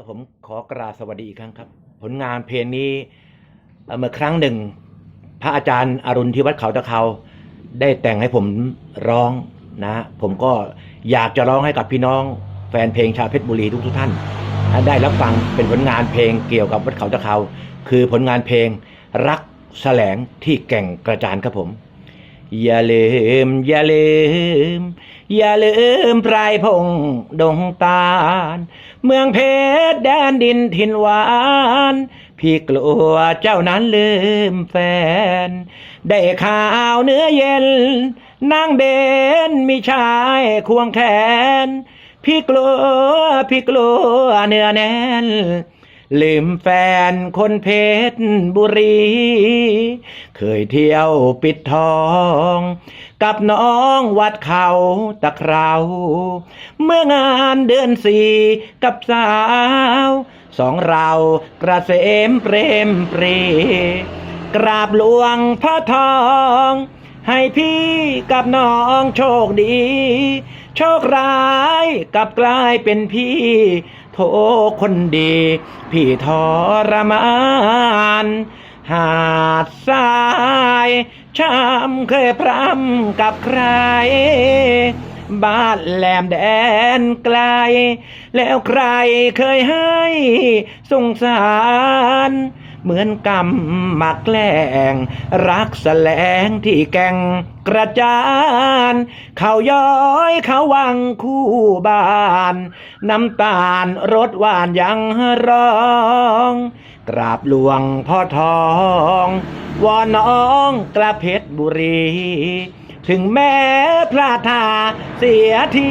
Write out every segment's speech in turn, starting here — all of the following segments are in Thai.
ก็ผมขอกราบสวัสดีอีกครั้งครับ ผลงานเพลงนี้เมื่อครั้งหนึ่ง พระอาจารย์อรุณที่วัดเขาตะเขาได้แต่งให้ผมร้องนะ ผมก็อยากจะร้องให้กับพี่น้อง แฟนเพลงชาวเพชรบุรีทุกทุกท่าน ได้รับฟังเป็นผลงานเพลงเกี่ยวกับวัดเขาตะเขาคือผลงานเพลงรักแสลงที่แก่งกระจานครับผม อย่าลืม อย่าลืม อย่าลืมไพรพงดงตาล เมืองเพชรแดนดินถิ่นหวาน พี่กลัวเจ้านั้นลืมแฟน ได้ข่าวเนื้อเย็นนางเบนมีชายควงแขน พี่กลัว พี่กลัวเนื้อแน่น ลืมแฟนคนเพชรบุรี เคยเที่ยวปิดทอง กับน้องวัดเขาตะเคราวเมื่องานเดือนสี่กับสาว สองเรากระเสมเปรมปรี กราบหลวงพ่อทองให้พี่กับน้องโชคดี โชคร้ายกับกลายเป็นพี่ โทคนดี พี่ทรมาน หาดทรายช้ำเคยพรำกับใคร บ้านแหลมแดนไกล แล้วใครเคยให้สงสาร เหมือนกำมาแกล้งรักแสลงที่แก่งกระจานเขาย้อยเขาวังคู่บ้าน น้ำตาลรสหวานยังร้อง กราบหลวงพ่อทองวอนน้องกระเพชรบุรี ถึงแม้พลาดท่าเสียที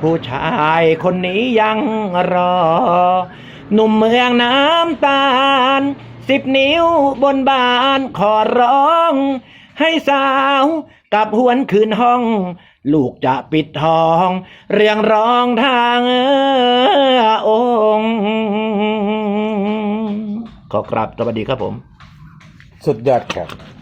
ผู้ชายคนนี้ยังรอ หนุ่มเมืองน้ำตาล สิบนิ้วบนบานขอร้อง ให้สาวกับหวนคืนห้อง ลูกจะปิดทอง เรียงร้องทางองค์ขอกราบสวัสดีครับผม สุดยอดครับ